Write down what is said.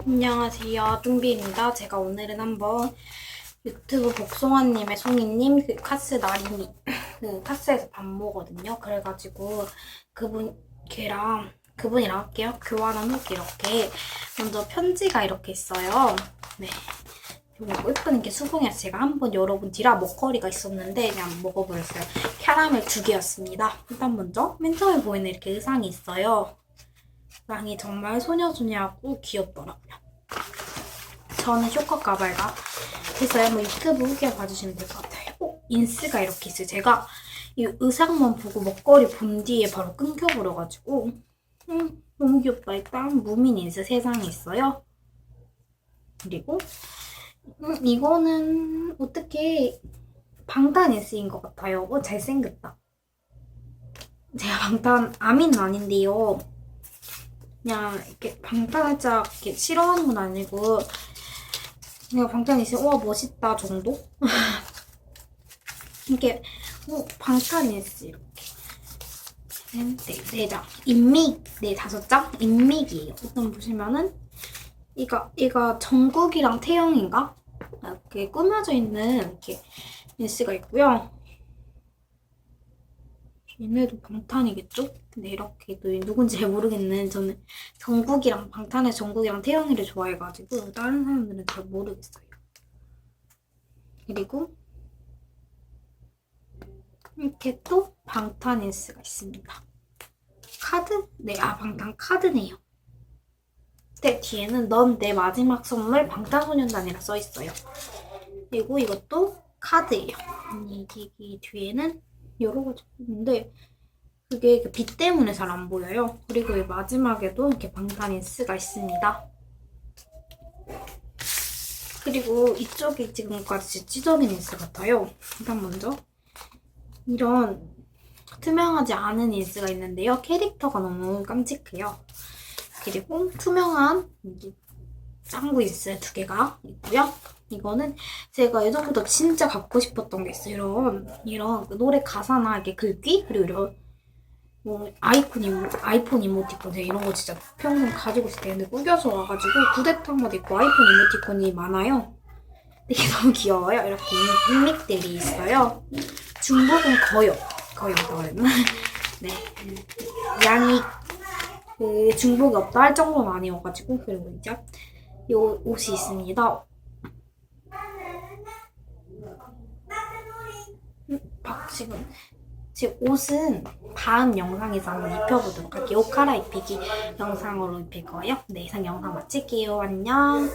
안녕하세요. 뚱비입니다. 제가 오늘은 한번 유튜브 복송아님의 송이님 그 카스 나린이 그 카스에서 밥 먹거든요. 그래가지고 그분 걔랑 그분이랑 할게요. 교환한 후기 이렇게 먼저 편지가 이렇게 있어요. 네. 그리고 예쁜 게 수봉이어서 제가 한 번 여러분 디라 먹거리가 있었는데 그냥 먹어버렸어요. 캐러멜 두 개였습니다. 일단 먼저 맨 처음에 보이는 이렇게 의상이 있어요. 의상이 정말 소녀소녀하고 귀엽더라고요. 저는 쇼커 가발가 그래서 한번 유튜브 후기 봐주시면 될 것 같아요. 어, 인스가 이렇게 있어요. 제가 이 의상만 보고 먹거리 본 뒤에 바로 끊겨버려가지고 음, 너무 귀엽다. 일단 무민 인스 세상에 있어요. 그리고 음, 이거는 어떻게 방탄 인스인 것 같아요. 어, 잘생겼다. 제가 방탄 아미는 아닌데요. 그냥 이렇게 방탄 살짝 이렇게 싫어하는 건 아니고 그냥 방탄 있으면 와 멋있다 정도? 이게 어, 방탄 있어 이렇게 네, 네 장. 인믹 네 다섯 장 인믹이에요. 일단 보시면은 이거 이거 정국이랑 태영인가 이렇게 꾸며져 있는 이렇게 인스가 있고요. 얘네도 방탄이겠죠? 근데 이렇게 또 누군지 잘 모르겠는 저는 정국이랑 방탄의 정국이랑 태영이를 좋아해가지고 다른 사람들은 잘 모르겠어요. 그리고 이렇게 또 방탄인스가 있습니다. 카드? 네, 아 방탄 카드네요. 네, 뒤에는 넌 내 마지막 선물 방탄소년단이라 써 있어요. 그리고 이것도 카드예요. 이, 이, 이 뒤에는 여러 가지 있는데 그게 그빛 때문에 잘 안 보여요. 그리고 이 마지막에도 이렇게 방탄인 스가 있습니다. 그리고 이쪽이 지금까지 찢어진 인스 같아요. 일단 먼저 이런 투명하지 않은 인스가 있는데요. 캐릭터가 너무 깜찍해요. 그리고 투명한 짱구 인스 두 개가 있고요. 이거는 제가 예전부터 진짜 갖고 싶었던 게 있어요. 이런 이런 그 노래 가사나 이렇게 글귀 그리고 이런 뭐 아이콘 이모, 아이폰 이모티콘 이런 거 진짜 평생 가지고 있을 텐데 꾸겨서 와가지고 구대탕마다 있고 아이폰 이모티콘이 많아요. 되게 너무 귀여워요. 이렇게 믹믹들이 있어요. 중복은. 거요라고 그랬나? 네. 양이 그 중복이 없다 할 정도는 아니어가지고 그리고 이제 요 옷이 있습니다. 박 지금 지금 옷은 다음 영상에서 한번 입혀보도록 할게요. 옷 갈아입히기 영상으로 입힐 거예요. 네, 이상 영상 마칠게요. 안녕.